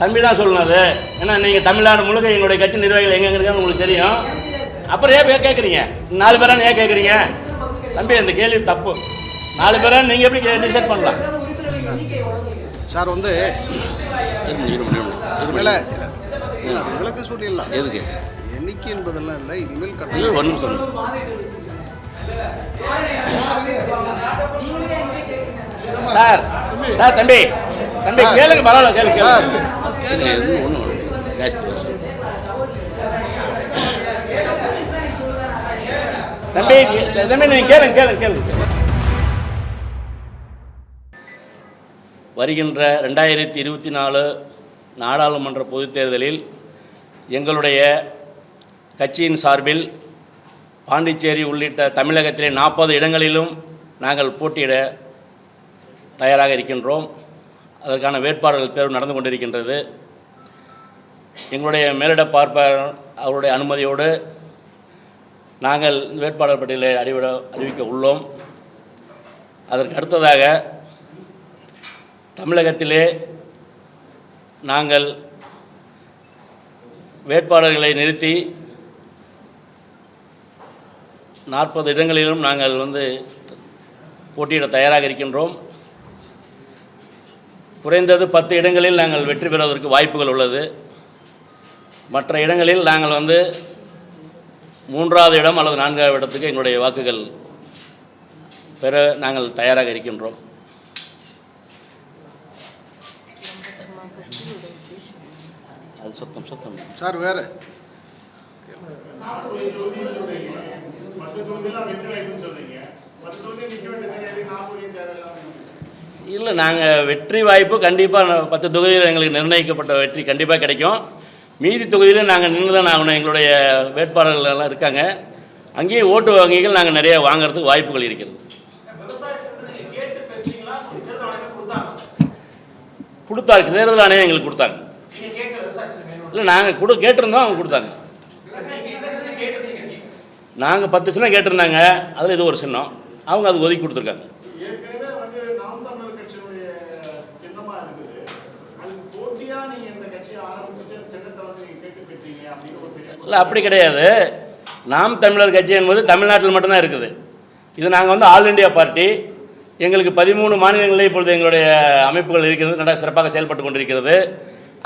தம்பி தான் சொல்லணும் அது. ஏன்னா நீங்கள் தமிழ்நாடு முழுக்க எங்களுடைய கட்சி நிர்வாகிகள் எங்கே இருக்கான்னு உங்களுக்கு தெரியும். அப்புறம் ஏன் கேட்குறீங்க நாலு பேரா ஏன் கேட்குறீங்க தம்பி இந்த கேள்வி தப்பு. நாலு பேரா நீங்கள் எப்படி டிசைட் பண்ணலாம்? சார் வந்து இதுமேல இல்லை விளக்கு சொல்லிடலாம். எதுக்கு? எண்ணிக்கை என்பதெல்லாம் இல்லை இனிமேல் இல்லை கட்டணம் ஒன்றும் சொல்லு சார் சார் தம்பி. கேளுங்க பரவாயில்ல கேளுங்க சார். ஒன்றும் ஜாஸ்தி தம்பி தம்பி நீங்கள் கேளுங்க கேளுங்க கேளுங்க. வருகின்ற ரெண்டாயிரத்தி இருபத்தி நாலு நாடாளுமன்ற பொதுத் தேர்தலில் எங்களுடைய கட்சியின் சார்பில் பாண்டிச்சேரி உள்ளிட்ட தமிழகத்திலே நாற்பது இடங்களிலும் நாங்கள் போட்டியிட தயாராக இருக்கின்றோம். அதற்கான வேட்பாளர்கள் தேர்வு நடந்து கொண்டிருக்கின்றது. எங்களுடைய மேலிட பார்ப்பாளர் அவருடைய அனுமதியோடு நாங்கள் வேட்பாளர் பட்டியலை அறிவிட அறிவிக்க உள்ளோம். அதற்கு அடுத்ததாக தமிழகத்திலே நாங்கள் வேட்பாளர்களை நிறுத்தி நாற்பது இடங்களிலும் நாங்கள் வந்து போட்டியிட தயாராக இருக்கின்றோம். குறைந்தது பத்து இடங்களில் நாங்கள் வெற்றி பெறுவதற்கு வாய்ப்புகள் உள்ளது. மற்ற இடங்களில் நாங்கள் வந்து மூன்றாவது இடம் அல்லது நான்காவது இடத்துக்கு எங்களுடைய வாக்குகள் பெற நாங்கள் தயாராக இருக்கின்றோம். அது சுத்தம் சுத்தம். சார் வேற. பத்து தொகுதியெல்லாம் வெற்றி வாய்ப்புன்னு சொல்றீங்க. பத்து தொகுதி நிற்க வேண்டியது நாற்பது தேவையில்லாம இல்லை நாங்கள் வெற்றி வாய்ப்பு கண்டிப்பாக பத்து தொகுதியில் எங்களுக்கு நிர்ணயிக்கப்பட்ட வெற்றி கண்டிப்பாக கிடைக்கும். மீதி தொகுதியில் நாங்கள் நின்று தான் ஆகணும். எங்களுடைய வேட்பாளர்கள் எல்லாம் இருக்காங்க. அங்கேயும் ஓட்டு வங்கிகள் நாங்கள் நிறைய வாங்குறதுக்கு வாய்ப்புகள் இருக்கிறது. கொடுத்தாரு தேர்தல் ஆணையம் எங்களுக்கு கொடுத்தாங்க. இல்லை நாங்கள் கொடு கேட்டிருந்தோம் அவங்க கொடுத்தாங்க. நாங்கள் பத்து சின்னம் கேட்டிருந்தாங்க. அதில் இது ஒரு சின்னம். அவங்க அது ஒதுக்கி கொடுத்துருக்காங்க ஏற்கனவே வந்து நாம் தமிழர் கட்சியினுடைய சின்னமா இருக்குது அதுக்கு போட்டியா நீங்க இந்த கட்சியை ஆரம்பிச்சுட்டு அந்த சின்னத்தை வந்து நீங்க கேட்டு பெற்றீங்க அப்படின்னு ஒரு பெரிய இல்லை அப்படி கிடையாது. நாம் தமிழர் கட்சி என்பது தமிழ்நாட்டில் மட்டும்தான் இருக்குது. இது நாங்கள் வந்து ஆல் இண்டியா பார்ட்டி. எங்களுக்கு பதிமூணு மாநிலங்களில் இப்பொழுது எங்களுடைய அமைப்புகள் இருக்கிறது நல்லா சிறப்பாக செயல்பட்டு கொண்டிருக்கிறது.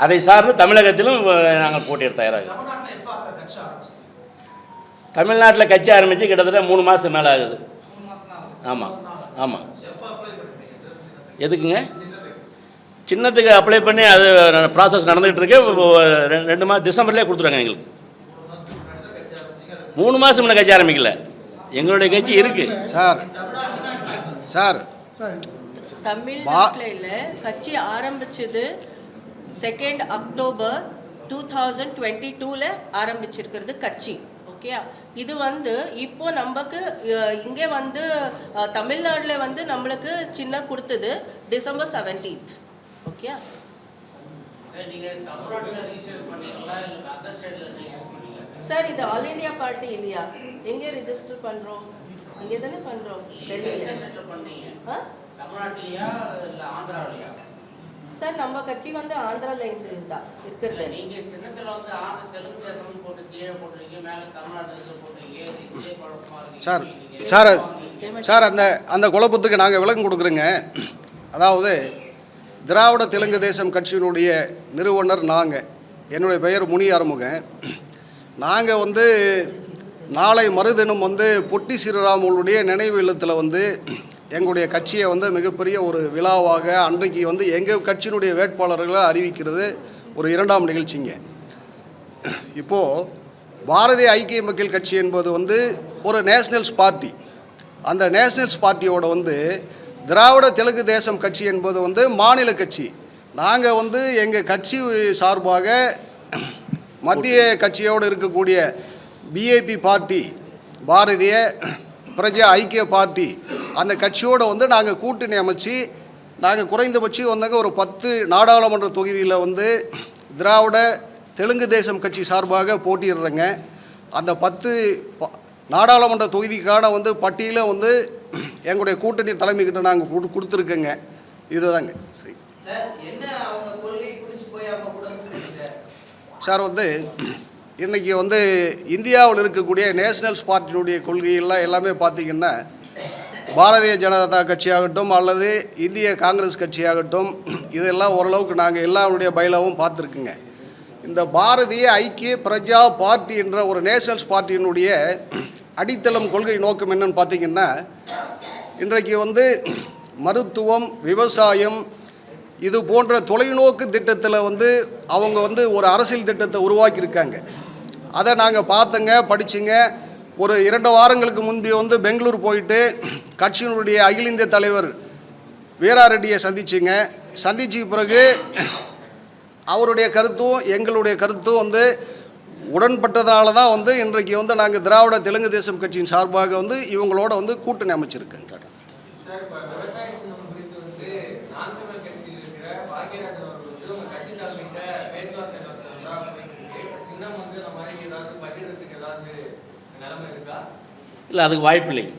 அதை சார்ந்து தமிழகத்திலும் நாங்கள் போட்டியிட தயாராக தமிழ்நாட்டில் கட்சி ஆரம்பித்து கிட்டத்தட்ட மூணு மாதத்துக்கு மேலே ஆகுது ஆமாம் ஆமாம் எதுக்குங்க? சின்னத்துக்கு அப்ளை பண்ணி அது ப்ராசஸ் நடந்துகிட்டு இருக்கு. ரெண்டு மாதம் டிசம்பர்லேயே கொடுத்துருவாங்க எங்களுக்கு. மூணு மாதம் முன்ன கட்சி ஆரம்பிக்கல. எங்களுடைய கட்சி இருக்கு. Sir sir. தமிழ்நாட்டில் இல்லை கட்சி ஆரம்பிச்சது second October two thousand twenty டூவில் ஆரம்பிச்சிருக்கிறது கட்சி. ஓகே இது வந்து இப்போ நமக்கு இங்கே வந்து தமிழ்நாட்டுல வந்து நம்மளுக்கு சின்ன கொடுத்தது டிசம்பர் செவன்டீன்த் ஓகே சார் இது ஆல் இந்தியா பார்ட்டி இல்லையா எங்கே ரெஜிஸ்டர் பண்ணுறோம் அங்கே தானே பண்ணுறோம் டெல்லியில் சார் நம்ம கட்சி வந்து ஆந்திரால இருந்து இருந்தா இருக்கிறது நீங்க சின்னத்துல வந்து ஆந்திர தெலுங்கு தேசம் போட்டு கீழே போட்டிருக்கீங்க மேல தமிழ்நாடு இதுல போட்டிருக்கீங்க இது இதே குழப்பமா இருக்கு. சார் சார் சார் அந்த அந்த குழப்பத்துக்கு நாங்கள் விளக்கம் கொடுக்குறோங்க. அதாவது திராவிட தெலுங்கு தேசம் கட்சியினுடைய நிறுவனர் நாங்கள் என்னுடைய பெயர் முனி ஆறுமுகன். நாங்கள் வந்து நாளை மறுதினம் வந்து பொட்டி சிறுராமுடைய நினைவு இல்லத்தில் வந்து எங்களுடைய கட்சியை வந்து மிகப்பெரிய ஒரு விழாவாக அன்றைக்கு வந்து எங்கள் கட்சியினுடைய வேட்பாளர்களை அறிவிக்கிறது ஒரு இரண்டாம் நிகழ்ச்சிங்க. இப்போது பாரதிய ஐக்கிய மக்கள் கட்சி என்பது வந்து ஒரு நேஷ்னல்ஸ் பார்ட்டி. அந்த நேஷ்னல்ஸ் பார்ட்டியோட வந்து திராவிட தெலுங்கு தேசம் கட்சி என்பது வந்து மாநில கட்சி. நாங்கள் வந்து எங்கள் கட்சி சார்பாக மத்திய கட்சியோடு இருக்கக்கூடிய பிஏபி பார்ட்டி பாரதிய பிரஜா ஐக்கிய பார்ட்டி அந்த கட்சியோடு வந்து நாங்கள் கூட்டணி அமைச்சு நாங்கள் குறைந்தபட்சம் வந்தாங்க ஒரு பத்து நாடாளுமன்ற தொகுதியில் வந்து திராவிட தெலுங்கு தேசம் கட்சி சார்பாக போட்டியிடுறேங்க. அந்த பத்து நாடாளுமன்ற தொகுதிக்கான வந்து பட்டியலை வந்து எங்களுடைய கூட்டணி தலைமைக்கிட்ட நாங்கள் கொடு கொடுத்துருக்கோங்க. இதுதாங்க. சார். சார் வந்து இன்றைக்கி வந்து இந்தியாவில் இருக்கக்கூடிய நேஷனல்ஸ் பார்ட்டியினுடைய கொள்கையெல்லாம் எல்லாமே பார்த்திங்கன்னா பாரதிய ஜனதா கட்சியாகட்டும் அல்லது இந்திய காங்கிரஸ் கட்சியாகட்டும் இதெல்லாம் ஓரளவுக்கு நாங்கள் எல்லாருடைய பயிலாவும் பார்த்துருக்குங்க இந்த பாரதிய ஐக்கிய பிரஜா பார்ட்டி என்ற ஒரு நேஷனல்ஸ் பார்ட்டியினுடைய அடித்தளம் கொள்கை நோக்கம் என்னன்னு பார்த்தீங்கன்னா இன்றைக்கு வந்து மருத்துவம் விவசாயம் இது போன்ற தொலைநோக்கு திட்டத்தில் வந்து அவங்க வந்து ஒரு அரசியல் திட்டத்தை உருவாக்கியிருக்காங்க. அதை நாங்கள் பார்த்தங்க படிச்சுங்க. ஒரு இரண்டு வாரங்களுக்கு முன்பே வந்து பெங்களூர் போயிட்டு கட்சியினுடைய அகில இந்திய தலைவர் வீரா ரெட்டியை சந்திச்சுங்க. சந்திச்ச பிறகு அவருடைய கருத்தும் எங்களுடைய கருத்தும் வந்து உடன்பட்டதுனால தான் வந்து இன்றைக்கு வந்து நாங்கள் திராவிட தெலுங்கு தேசம் கட்சியின் சார்பாக வந்து இவங்களோட வந்து கூட்டணி அமைச்சிருக்கேங்க. இல்லை அதுக்கு வாய்ப்பு இல்லைங்க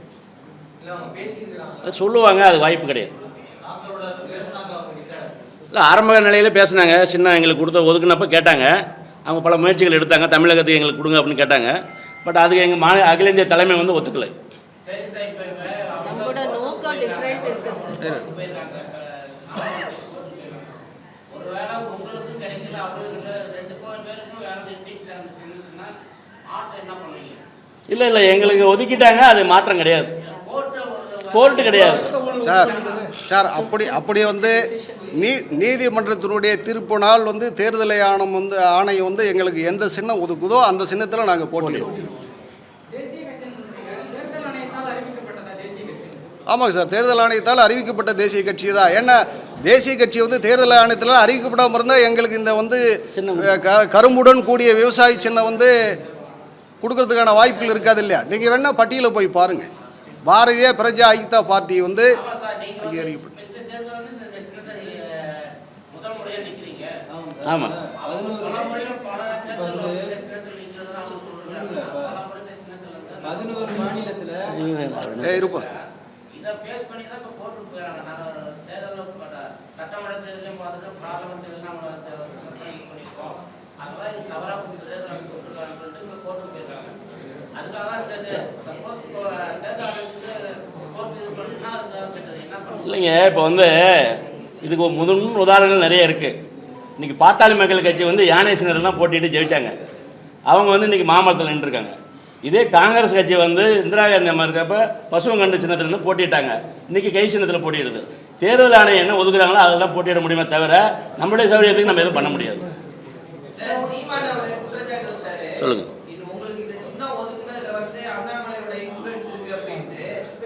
இல்லை சொல்லுவாங்க அது வாய்ப்பு கிடையாது. இல்லை ஆரம்ப நிலையில் பேசுனாங்க. சின்ன எங்களுக்கு கொடுத்த ஒதுக்குனப்ப கேட்டாங்க. அவங்க பல முயற்சிகள் எடுத்தாங்க. தமிழகத்துக்கு எங்களுக்கு கொடுங்க அப்படின்னு கேட்டாங்க. பட் அதுக்கு எங்கள் மாநில அகில இந்திய தலைமை வந்து ஒத்துக்கலை. சரி சார் இப்போ நம்மளோட நோக்கம் டிஃப்ரெண்ட் இருக்கு சார் போயிருக்காங்க ஒருவேளை உங்களுக்கு கிடைக்கல அவங்களுக்கு ரெண்டு கோடி பேருக்கும் வேற நிறுத்திக்கிட்டாங்க சின்னதுன்னா ஆட்டை என்ன பண்ணுவீங்க? இல்லை இல்லை எங்களுக்கு ஒதுக்கிட்டாங்க. அது மாற்றம் கிடையாது. கோர்ட்டு கிடையாது. சார் சார் அப்படி அப்படி வந்து நீ நீதிமன்றத்தினுடைய தீர்ப்பினால் வந்து தேர்தல் ஆணையம் வந்து ஆணையம் வந்து எங்களுக்கு எந்த சின்னம் ஒதுக்குதோ அந்த சின்னத்தில் நாங்கள் போட்டிடுவோம் ஆமாங்க சார் தேர்தல் ஆணையத்தால் அறிவிக்கப்பட்ட தேசிய கட்சி தான். ஏன்னா தேசிய கட்சி வந்து தேர்தல் ஆணையத்தில் அறிவிக்கப்படாமல் இருந்தால் எங்களுக்கு இந்த வந்து கரும்புடன் கூடிய விவசாய சின்னம் வந்து கொடுக்கறதுக்கான வாய்ப்புகள் இருக்காது இல்லையா? நீங்கள் வேணால் பட்டியலில் போய் பாருங்கள் பாரதிய பிரஜா ஐக்கிதா பார்ட்டி வந்து ஆமா சார் நீங்க அங்கே வந்து அறிவிக்கப்பட்ட இந்த தேர்தல் வந்து இந்த சின்னத்தை அஹ், முதல் முறையா நிக்கிறீங்க ஆமாம் பதினோரு. மாநிலத்துல ஏ இருப்பா. இதை பேஸ் பண்ணி தான் இப்போ கோர்ட்டுக்கு போயிடறாங்க நாங்கள் தேர்தலில் சட்டமன்ற தேர்தலையும் பார்த்துட்டு பார்லமெண்ட் தேர்தலும் யூஸ் பண்ணியிருக்கோம். அதெல்லாம் இது தவறாக கொஞ்சம் தேர்தல் சொல்லிட்டு இப்போ கோர்ட்டுக்கு போயிருக்காங்க அதுக்காக தான் சப்போஸ் தேர்தல் ஆணையத்துக்கு கோர்ட் இது பண்ணுன்னா அதுக்காக கேட்டது என்ன பண்ணுறது இல்லைங்க இப்போ வந்து இதுக்கு முதன் உதாரணங்கள் நிறைய இருக்குது இன்றைக்கி பாட்டாளி மக்கள் கட்சி வந்து யானை சின்னரெல்லாம் போட்டிட்டு ஜெயிச்சாங்க. அவங்க வந்து இன்றைக்கி மாமரத்தில் நின்றுருக்காங்க. இதே காங்கிரஸ் கட்சி வந்து இந்திரா காந்தி அம்மா இருக்கப்ப பசுவங்கண்டு சின்னத்துல இருந்து போட்டிட்டாங்க இன்றைக்கி கை சின்னத்தில் போட்டியிடுது. தேர்தல் ஆணையம் என்ன ஒதுக்குறாங்களோ அதெல்லாம் போட்டியிட முடியுமே தவிர நம்மளுடைய சௌகரியத்துக்கு நம்ம எதுவும் பண்ண முடியாது. சார் சீமான் அவர் குற்றச்சாட்டு வச்சாரு சொல்லுங்க. இது உங்களுக்கு இந்த சின்ன ஒதுக்குனதுல வந்து அண்ணாமலையோட இன்ஃபுளுன்ஸ் இருக்கு அப்படின்ட்டு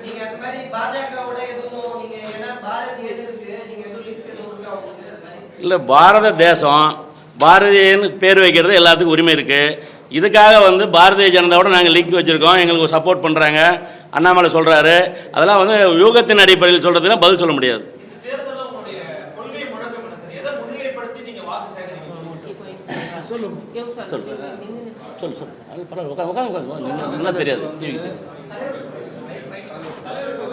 நீங்க அந்த மாதிரி பாஜகவோட எதுவும் நீங்க ஏன்னா பாரதி எது இருக்கு? நீங்க எதுவும் லிங்க் எதுவும் இருக்கா உங்களுக்கு? அது மாதிரி. இல்லை பாரத தேசம் பாரதியன்னு பேர் வைக்கிறது எல்லாத்துக்கும் உரிமை இருக்குது இதுக்காக வந்து பாரதிய ஜனதாவோட நாங்கள் லிங்க் வச்சுருக்கோம். எங்களுக்கு சப்போர்ட் பண்ணுறாங்க அண்ணாமலை சொல்கிறாரு அதெல்லாம் வந்து யூகத்தின் அடிப்படையில் சொல்கிறதுலாம் பதில் சொல்ல முடியாது. சொல்லு. சொல்லு. அது பரவாயில்ல. உட்காந்து உட்காந்து நல்லா தெரியாது. டிவிக்கு தெரியாது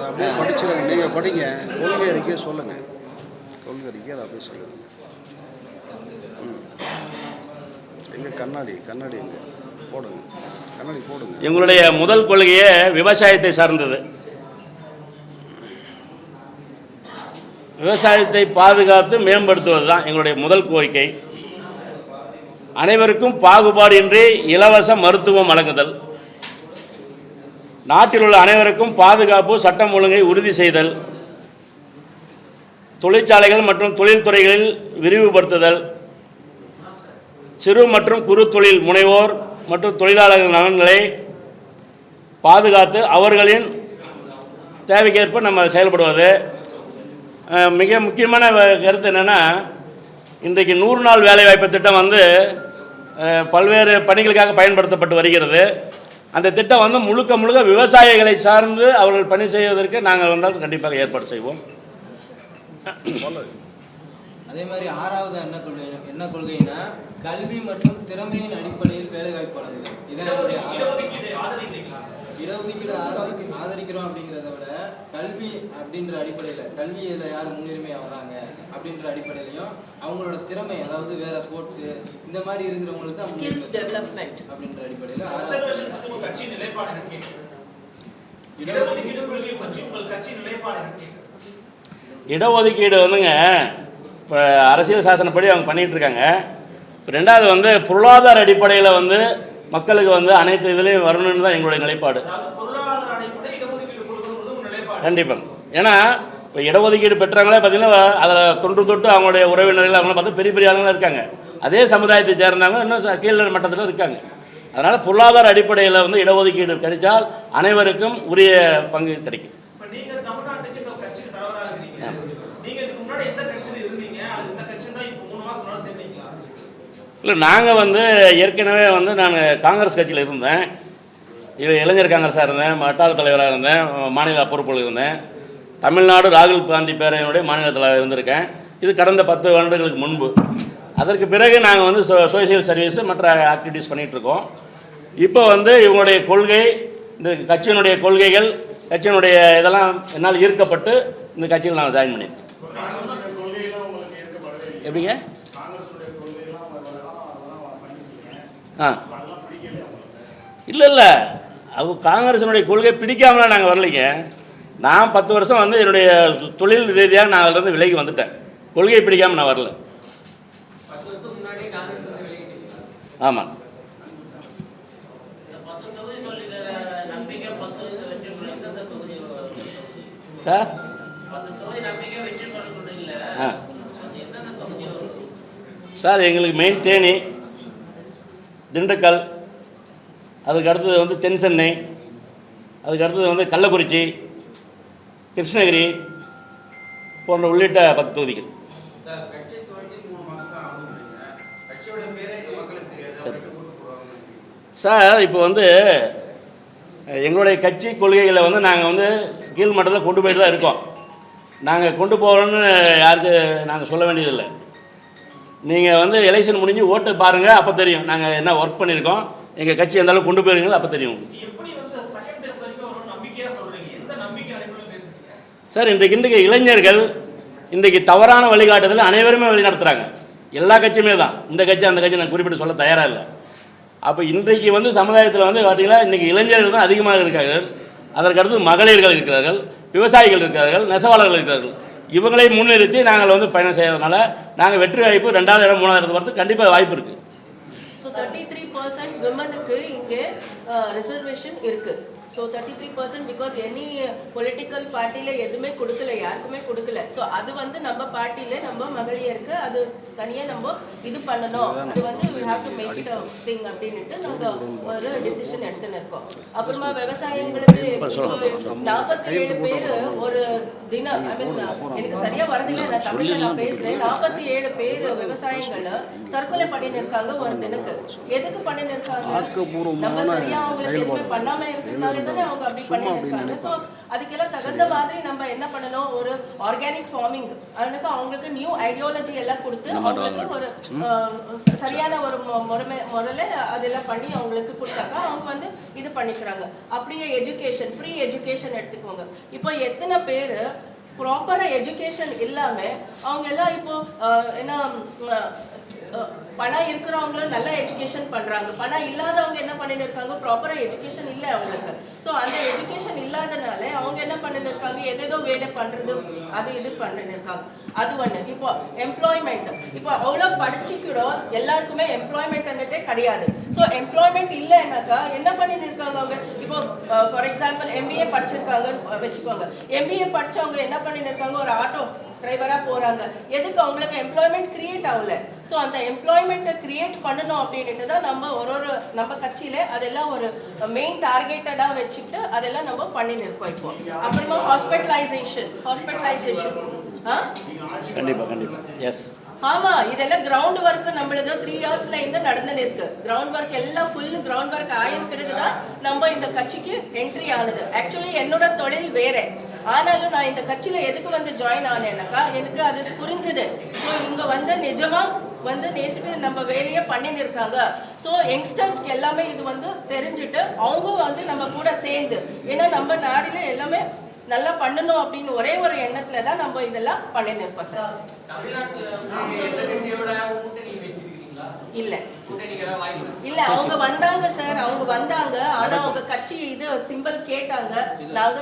அதை அப்படியே படிச்சிருங்க. நீங்கள் படிங்க. கொள்கை அறிக்கையை சொல்லுங்கள் கொள்கை அறிக்கை அதை அப்படியே சொல்லுங்கள் ம். எங்கே கண்ணாடி? கண்ணாடி எங்கே? போடுங்க. கண்ணாடி போடுங்க. எங்களுடைய முதல் கொள்கையே விவசாயத்தை சார்ந்தது. விவசாயத்தை பாதுகாத்து மேம்படுத்துவது தான் எங்களுடைய முதல் கோரிக்கை. அனைவருக்கும் பாகுபாடின்றி இலவச மருத்துவம் வழங்குதல். நாட்டில் உள்ள அனைவருக்கும் பாதுகாப்பு சட்டம் ஒழுங்கை உறுதி செய்தல் தொழிற்சாலைகள் மற்றும் தொழில்துறைகளில் விரிவுபடுத்துதல் சிறு மற்றும் குறு தொழில் முனைவோர் மற்றும் தொழிலாளர்கள் நலன்களை பாதுகாத்து அவர்களின் தேவைக்கேற்ப நம்ம செயல்படுவது. மிக முக்கியமான கருத்து என்னென்னா இன்றைக்கு நூறு நாள் வேலைவாய்ப்பு திட்டம் வந்து பல்வேறு பணிகளுக்காக பயன்படுத்தப்பட்டு வருகிறது. அந்த திட்டம் வந்து முழுக்க முழுக்க விவசாயிகளை சார்ந்து அவர்கள் பணி செய்வதற்கு நாங்கள் வந்தால் கண்டிப்பாக ஏற்பாடு செய்வோம். அதே மாதிரி ஆறாவது என்ன கொள்கை என்ன கொள்கைனா கல்வி மற்றும் திறமையின் அடிப்படையில் வேலை வாய்ப்பு வழங்குதல். இதான் நம்முடைய இடஒதுக்கீடு ஆதரிக்க- ஆதரிக்கிறோம் அப்படிங்கிறத விட கல்வி அப்படின்ற அடிப்படையில் கல்வியில யார் முன்னுரிமையா வராங்க அப்படின்ற அடிப்படையிலையும் அவங்களோட திறமை அதாவது வேற ஸ்போர்ட்ஸ் இந்த மாதிரி இருக்கிறவங்களுக்கு தான் முன்னுரிமை ஸ்கில்ஸ் டெவலப்மெண்ட் அப்படின்ற அடிப்படையில் ரிசர்வேஷன் பத்தி உங்க கட்சி நிலைப்பாடு என்ன இடஒதுக்கீடு பற்றி பற்றி உங்கள் கட்சி நிலைப்பாடு என்ன இடஒதுக்கீடு வந்துங்க இப்போ அரசியல் சாசனப்படி அவங்க பண்ணிகிட்டு இருக்காங்க. இப்ப ரெண்டாவது வந்து பொருளாதார அடிப்படையில் வந்து மக்களுக்கு வந்து அனைத்து இதுலேயும் வரணும்னு தான் எங்களுடைய நிலைப்பாடு. கண்டிப்பாக ஏன்னா இப்போ இடஒதுக்கீடு பெற்றவங்களே பார்த்தீங்கன்னா அதில் தொன்று தொட்டு அவங்களுடைய உறவினர்கள் அவங்கள பார்த்து பெரிய பெரிய ஆளுங்க இருக்காங்க. அதே சமுதாயத்தை சேர்ந்தவங்க இன்னும் கீழ் மட்டத்தில் இருக்காங்க. அதனால் பொருளாதார அடிப்படையில் வந்து இடஒதுக்கீடு கிடைச்சால் அனைவருக்கும் உரிய பங்கு கிடைக்கும். இல்லை நாங்கள் வந்து ஏற்கனவே வந்து நான் காங்கிரஸ் கட்சியில் இருந்தேன். இது இளைஞர் காங்கிரஸாக இருந்தேன் வட்டார தலைவராக இருந்தேன் மாநில பொறுப்பில் இருந்தேன். தமிழ்நாடு ராகுல் காந்தி பேரவையினுடைய மாநில தலைவர் இருந்திருக்கேன். இது கடந்த பத்து வருடங்களுக்கு முன்பு. அதற்கு பிறகு நாங்கள் வந்து சோ சோசியல் சர்வீஸ் மற்ற ஆக்டிவிட்டீஸ் பண்ணிகிட்டு இருக்கோம். இப்போ வந்து இவங்களுடைய கொள்கை இந்த கட்சியினுடைய கொள்கைகள் கட்சியினுடைய இதெல்லாம் என்னால் ஈர்க்கப்பட்டு இந்த கட்சியில் நான் ஜாயின் பண்ணியிருக்கேன் எப்படிங்க? ஆ. இல்லை இல்லை அவங்க காங்கிரஸினுடைய கொள்கை பிடிக்காமலாம் நாங்கள் வரலைங்க. நான் பத்து வருஷம் வந்து என்னுடைய தொழில் ரீதியாக நான் அதிலிருந்து விலகி வந்துட்டேன். கொள்கையை பிடிக்காமல் நான் வரல பத்து வருஷத்துக்கு முன்னாடியே காங்கிரஸ் வந்து விலகிட்டீங்களா ஆமாம் பத்து தொகுதி சொல்லிக்கிற நம்பிக்கை பத்து தொகுதி வெற்றி பெற எந்தெந்த ஆமாம். சார்? ஆ. சார் எங்களுக்கு மெயின் தேனி திண்டுக்கல் அதுக்கு அடுத்தது வந்து தென் சென்னை அதுக்கு அடுத்தது வந்து கள்ளக்குறிச்சி கிருஷ்ணகிரி போன்ற உள்ளிட்ட பத்து தொகுதிகள் சார். சார் இப்போ வந்து எங்களுடைய கட்சி கொள்கைகளை வந்து நாங்கள் வந்து கீழ் மட்டத்தில் கொண்டு போயிட்டு தான் இருக்கோம். நாங்கள் கொண்டு போகிறோன்னு யாருக்கு நாங்கள் சொல்ல வேண்டியதில்லை. நீங்கள் வந்து எலெக்ஷன் முடிஞ்சு ஓட்டு பாருங்கள் அப்போ தெரியும் நாங்கள் என்ன ஒர்க் பண்ணியிருக்கோம். எங்கள் கட்சி அளவுக்கு கொண்டு போயிருக்கீங்களோ அப்போ தெரியும் உங்களுக்கு. எப்படி வந்து செகண்ட் பேஸ் வரைக்கும் வரும் நம்பிக்கையா சொல்றீங்க? எந்த நம்பிக்கை அடிப்படையில் பேசுறீங்க? சார் இன்றைக்கு இன்றைக்கு இளைஞர்கள் இன்றைக்கு தவறான வழிகாட்டுதல் அனைவருமே வழி நடத்துகிறாங்க எல்லா கட்சியுமே தான். இந்த கட்சி அந்த கட்சி நான் குறிப்பிட்டு சொல்ல தயாராக இல்லை. அப்போ இன்றைக்கு வந்து சமுதாயத்தில் வந்து பார்த்தீங்கன்னா இன்றைக்கி இளைஞர்கள் தான் அதிகமாக இருக்கார்கள் அதற்கடுத்து மகளிர்கள் இருக்கிறார்கள் விவசாயிகள் இருக்கிறார்கள் நெசவாளர்கள் இருக்கிறார்கள். இவங்களை முன்னிறுத்தி நாங்கள் வந்து பயணம் செய்யறதுனால நாங்கள் வெற்றி வாய்ப்பு ரெண்டாவது இடம் மூணாவது இடத்து வரதுக்கு கண்டிப்பாக வாய்ப்பு இருக்குது ஸோ தேர்ட்டி த்ரீ பர்சன்ட் விமனுக்கு இங்கே ரிசர்வேஷன் இருக்குது so thirty three percent because any political பார்ட்டியில் எதுவுமே கொடுக்கல யாருக்குமே கொடுக்கல. ஸோ அது வந்து நம்ம பார்ட்டியில் நம்ம மகளிருக்கு அது தனியாக நம்ம இது பண்ணணும். அது வந்து to make it a thing அப்படின்னுட்டு நாங்கள் ஒரு டிசிஷன் எடுத்துன்னு இருக்கோம். அப்புறமா விவசாயிங்களுக்கு நாற்பத்தி ஏழு பேர் ஒரு தினம் ஐ மீன் எனக்கு சரியா வரதில்லை நான் தமிழ்ல நான் பேசுறேன். நாற்பத்தி ஏழு பேர் விவசாயிகள் தற்கொலை பண்ணின்னு இருக்காங்க ஒரு தினக்கு. எதுக்கு பண்ணின்னு இருக்காங்க நம்ம சரியா அவங்களுக்கு எதுவுமே செயல்பாடு. பண்ணாம இருக்கிறதுனால தானே அவங்க அப்படி இருக்காங்க ஸோ அதுக்கெல்லாம் தகுந்த மாதிரி நம்ம என்ன பண்ணணும்? ஒரு ஆர்கானிக் ஃபார்மிங் அவனுக்கு அவங்களுக்கு நியூ ஐடியாலஜி எல்லாம் கொடுத்து அவங்களுக்கு ஒரு சரியான ஒரு முறைமை முறையில அதெல்லாம் பண்ணி அவங்களுக்கு கொடுத்தாக்கா அவங்க வந்து இது பண்ணிக்கிறாங்க. அப்படியே எஜுகேஷன் ஃப்ரீ எஜுகேஷன் எடுத்துக்கோங்க. இப்போ எத்தனை பேர் ப்ராப்பரா எஜுகேஷன் இல்லாம அவங்க எல்லாம் இப்போ என்ன பணம் இருக்கிறவங்களும் நல்ல எஜுகேஷன் பண்றாங்க. பணம் இல்லாதவங்க என்ன பண்ணிட்டு இருக்காங்க? ப்ராப்பரா எஜுகேஷன் இல்லை அவங்களுக்கு. ஸோ அந்த எஜுகேஷன் இல்லாதனால அவங்க என்ன பண்ணிட்டு இருக்காங்க? எதேதோ வேலை பண்றது அது இது பண்ணிட்டு இருக்காங்க. அது ஒண்ணு. இப்போ எம்ப்ளாய்மெண்ட் இப்போ அவ்வளோ படிச்சு கூட எல்லாருக்குமே எம்ப்ளாய்மெண்ட்ன்றதே கிடையாது. ஸோ எம்ப்ளாய்மெண்ட் இல்லைன்னாக்கா என்ன பண்ணிட்டு இருக்காங்க அவங்க? இப்போ ஃபார் எக்ஸாம்பிள் எம்பிஏ படிச்சிருக்காங்கன்னு வச்சுக்கோங்க. எம்பிஏ படிச்சவங்க என்ன பண்ணிட்டு இருக்காங்க? ஒரு ஆட்டோ டிரைவரா போறாங்க. எதுக்கு அவங்களுக்கு எம்ப்ளாய்மெண்ட் கிரியேட் ஆகல? ஸோ அந்த எம்ப்ளாய்மெண்ட்டை கிரியேட் பண்ணணும் அப்படின்ட்டு தான் நம்ம ஒரு ஒரு நம்ம கட்சியில அதெல்லாம் ஒரு மெயின் டார்கெட்டடா வச்சுக்கிட்டு அதெல்லாம் நம்ம பண்ணின்னு இருக்கோம் இப்போ. அப்புறமா ஹாஸ்பிட்டலைசேஷன் ஹாஸ்பிட்டலைசேஷன் ஆ? கண்டிப்பாக கண்டிப்பாக எஸ் ஆமா இதெல்லாம் கிரவுண்ட் ஒர்க் நம்மளது த்ரீ இயர்ஸ்ல இருந்து நடந்துன்னு இருக்கு கிரவுண்ட் ஒர்க் எல்லாம் ஃபுல் கிரவுண்ட் ஒர்க் ஆயின பிறகுதான் நம்ம இந்த கட்சிக்கு என்ட்ரி ஆனது. ஆக்சுவலி என்னோட தொழில் வேற. ஆனாலும் நான் இந்த கட்சியில எதுக்கு வந்து ஜாயின் ஆனேன்னாக்கா எனக்கு அது புரிஞ்சுது. ஸோ இங்க வந்து நிஜமா வந்து நேசிட்டு நம்ம வேலையை பண்ணின்னு இருக்காங்க. ஸோ யங்ஸ்டர்ஸ்க்கு எல்லாமே இது வந்து தெரிஞ்சுட்டு அவங்க வந்து நம்ம கூட சேர்ந்து ஏன்னா நம்ம நாடில எல்லாமே நல்லா பண்ணணும் அப்படின்னு ஒரே ஒரு எண்ணத்துல தான் நம்ம இதெல்லாம் சார் கட்சியோட கூட்டணி பேசியிருக்கீங்களா இல்ல. இல்ல. அவங்க வந்தாங்க சார் அவங்க வந்தாங்க. ஆனா அவங்க கட்சி இது சிம்பிள் கேட்டாங்க. நாங்க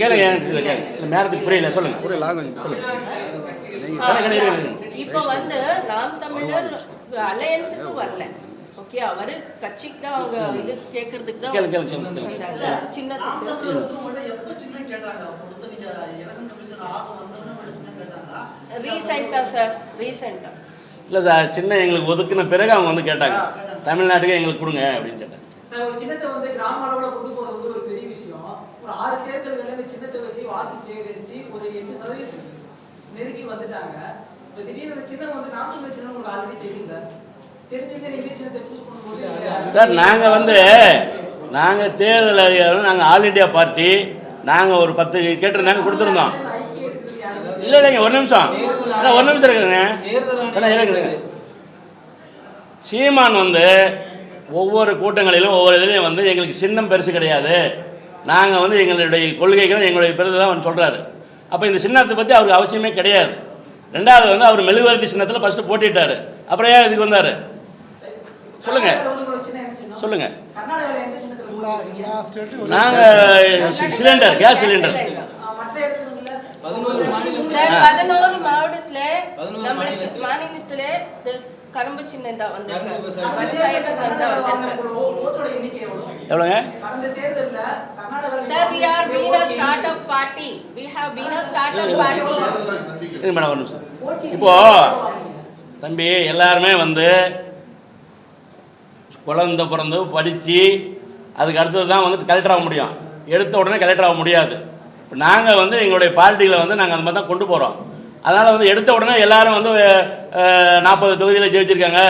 கேளுங்க மேடத்துக்கு புரியல சொல்லுங்க. புரியல. இப்ப வந்து நாம் தமிழர் அலையன்ஸுக்கு வரல. ஓகே அவரு கட்சிக்கு தான் அவங்க இது கேக்குறதுக்கு தான். வந்தாங்க சின்னத்துக்கு. ரீசெண்டா சார். ரீசெண்டா. இல்லை சார் சின்ன எங்களுக்கு ஒதுக்குன பிறகு அவங்க வந்து கேட்டாங்க. தமிழ்நாட்டுக்கு எங்களுக்கு கொடுங்க அப்படின்னு கேட்டாங்க. ஒரு ஆறு தேர்தல்கள் இந்த சின்னத்தை வச்சு வாக்கு சேகரிச்சு ஒரு எட்டு சதவீதம் நெருங்கி வந்துட்டாங்க. இப்போ திடீர்னு இந்த சின்னம் வந்து நாமக்கல் சின்னம் உங்களுக்கு ஆல்ரெடி தெரியல தெரிஞ்சுங்க நீங்க சின்னத்தை சூஸ் பண்ணும்போது சார் நாங்கள் வந்து நாங்கள் தேர்தல் அதிகாரம் நாங்கள் ஆல் இண்டியா பார்ட்டி நாங்கள் ஒரு பத்து கேட்டிருந்தாங்க கொடுத்துருந்தோம். இந்த இல்லை இல்லைங்க ஒரு நிமிஷம். இல்லை, ஒரு நிமிஷம் இருக்குதுங்க இருக்குதுங்க சீமான் வந்து ஒவ்வொரு கூட்டங்களிலும் ஒவ்வொரு இதுலையும் வந்து எங்களுக்கு சின்னம் பெருசு கிடையாது. நாங்கள் வந்து எங்களுடைய கொள்கைகள் எங்களுடைய பிறகு தான் அவர் சொல்கிறாரு அப்போ இந்த சின்னத்தை பற்றி அவருக்கு அவசியமே கிடையாது. ரெண்டாவது வந்து அவர் மெழுகுவர்த்தி சின்னத்தில் ஃபஸ்ட்டு போட்டிட்டார். அப்புறம் ஏன் இதுக்கு வந்தார்? சொல்லுங்க. சொல்லுங்கள் நாங்கள் சிலிண்டர் கேஸ் சிலிண்டர். பதினோரு மாநிலத்தில் கரும்பு சின்னம் தான் வந்திருக்கு. விவசாய சின்னம் வந்திருக்கு. எவ்வளோங்க. இருங்க மேடம் ஒரு நிமிஷம். இப்போ தம்பி எல்லாருமே வந்து குழந்த பிறந்து படித்து அதுக்கு அடுத்தது தான் வந்து கலெக்டர் ஆக முடியும். எடுத்த உடனே கலெக்டர் ஆக முடியாது. இப்போ நாங்கள் வந்து எங்களுடைய பார்ட்டியில் வந்து நாங்கள் அந்த மாதிரி தான் கொண்டு போகிறோம் அதனால் வந்து எடுத்த உடனே எல்லாரும் வந்து நாற்பது தொகுதியில் ஜெயிச்சிருக்காங்க.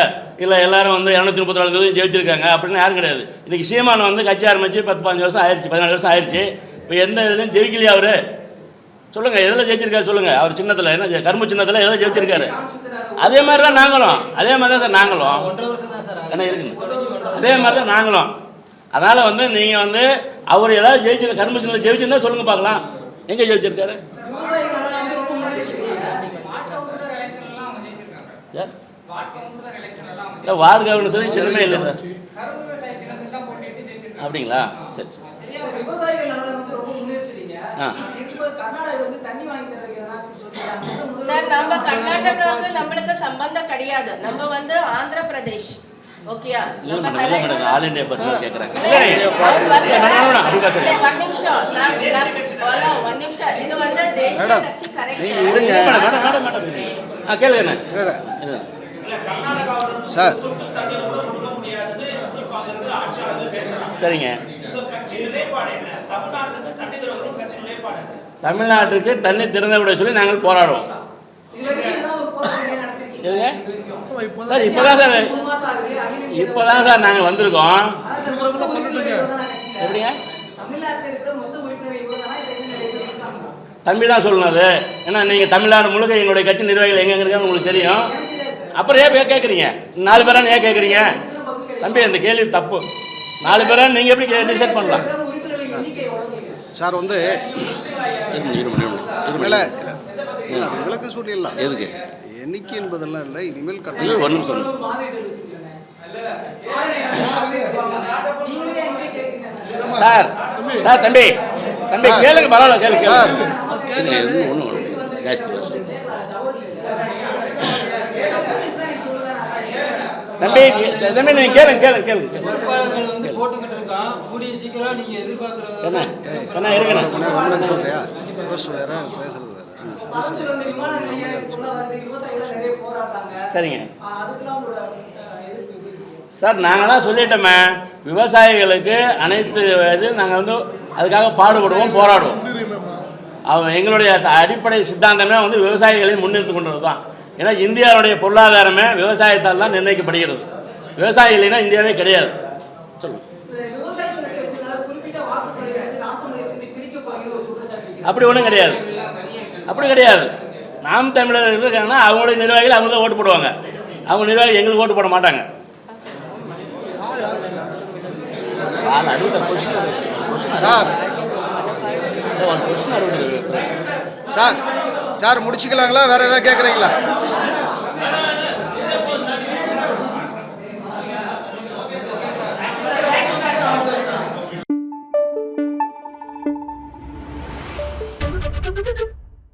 இல்லை எல்லாரும் வந்து இரநூத்தி முப்பத்தி நாலு தொகுதியும் ஜெயிச்சிருக்காங்க. அப்படின்னு யாரும் கிடையாது. இன்றைக்கி சீமான் வந்து கட்சி ஆரம்பிச்சு பத்து பதினஞ்சு வருஷம் ஆயிடுச்சு பதினாலு வருஷம் ஆயிடுச்சு இப்போ எந்த இதுலையும் ஜெயிக்கலையா அவரு? சொல்லுங்கள் எதில் ஜெயிச்சிருக்காரு சொல்லுங்கள் அவர் சின்னத்தில் என்ன கரும்பு சின்னத்தில் எதில் ஜெயிச்சிருக்காரு? அதே மாதிரி தான் நாங்களும். அதே மாதிரி தான் சார் நாங்களும். என்ன இருக்குங்க அதே மாதிரி தான் நாங்களும். அதனால் வந்து நீங்கள் வந்து அவர் ஏதாவது ஜெயிச்சிருக்க கரும்பு சின்னத்தில் ஜெயிச்சிருந்தா சொல்லுங்க பார்க்கலாம். எங்கே ஜெயிச்சிருக்காரு விவசாயிகள் வந்து ரொம்ப முன்னேறிட்டு வார்டு கவுன்சிலர் எலெக்ஷன் எல்லாம் அவங்க ஜெயிச்சிருக்காங்க ஏன்? வார்டு கவுன்சிலர் எலெக்ஷன் எல்லாம் அவங்க இல்லை இல்லை சார். அப்படிங்களா சரி சரி சார், ஆ. சார் நம்ம கர்நாடகாவுக்கு நம்மளுக்கு சம்பந்தம் கிடையாது. நம்ம வந்து ஆந்திர பிரதேஷ். ஓகேயா இல்லை நம்ம இல்லை ஆல் இல்ல, வந்து இல்ல, வேணாம், வேணாம், அப்படி பேசாதீங்க. இல்ல, ஒரு நிமிஷம். நான் நான் ஹலோ, ஒரு நிமிஷம் இது வந்து தேசிய மேடம், கட்சி correct. நீங்க இருங்க. மேடம் மேடம் மேடம் மேடம் ஆ கேளுங்க சார். சரிங்க தமிழ்நாட்டுக்கு தண்ணி திறந்த விட சொல்லி நாங்கள் போராடுவோம். சார் இப்போதான் சார் இப்போதான் சார் நாங்கள் வந்திருக்கோம்? எப்படிங்க? தமிழ்நாட்டுல இருக்கிற மொத்த உறுப்பினர்கள் இவ்வளவுதானா இல்ல இன்னும் நிறைய பேர் இருக்காங்களா? தம்பி தான் சொல்லணும் அது. ஏன்னா நீங்கள் தமிழ்நாடு முழுக்க எங்களுடைய கட்சி நிர்வாகிகள் எங்கே இருக்காங்கன்னு உங்களுக்கு தெரியும். அப்புறம் ஏன் கேட்குறீங்க நாலு பேரா ஏன் கேட்குறீங்க தம்பி அந்த கேள்வி தப்பு. நாலு பேரா நீங்கள் எப்படி டிசைட் பண்ணலாம். சார் வந்து இனிமேல் இல்லை உங்களுக்கு சொல்லிடலாம் எதுக்கு? எண்ணிக்கை என்பதெல்லாம் இல்லை இனிமேல் கட்டணம். ஒன்றும் சொல்லணும். சார் சார் தம்பி. தம்பி கேளுங்க பரவாயில்ல கேளுங்க சார். கேளுங்க ஒன்று ஒன்று ஜாஸ்தி ஜாஸ்தி தம்பி நீ- தம்பி நீங்கள் கேளுங்க கேளுங்க கேளுங்க. பொறுப்பாளர்கள் வந்து போட்டுக்கிட்டு இருக்கான். கூடிய சீக்கிரம் நீங்க எதிர்பார்க்கறது என்ன? இருக்குண்ணா ரொம்ப ப்ரெஸ் வேற பேசுறது வேற. சரிங்க? சார் நாங்கள் தான் சொல்லிட்டோமே விவசாயிகளுக்கு அனைத்து இது நாங்கள் வந்து அதுக்காக பாடுபடுவோம் போராடுவோம். அவன் எங்களுடைய அடிப்படை சித்தாந்தமே வந்து விவசாயிகளை முன்னிறுத்தி கொண்டது தான் ஏன்னா இந்தியாவுடைய பொருளாதாரமே விவசாயத்தால் தான் நிர்ணயிக்கப்படுகிறது. விவசாயி இல்லைன்னா இந்தியாவே கிடையாது. இருக்கு. அப்படி ஒன்றும் கிடையாது. அப்படி கிடையாது. நாம் தமிழர் இருக்காங்கன்னா அவங்களுடைய நிர்வாகிகள் அவங்க தான் ஓட்டு போடுவாங்க. அவங்க நிர்வாகி எங்களுக்கு ஓட்டு போட மாட்டாங்க. சார். சார் சார் முடிச்சுக்கலாங்களா? வேற ஏதாவது கேட்குறீங்களா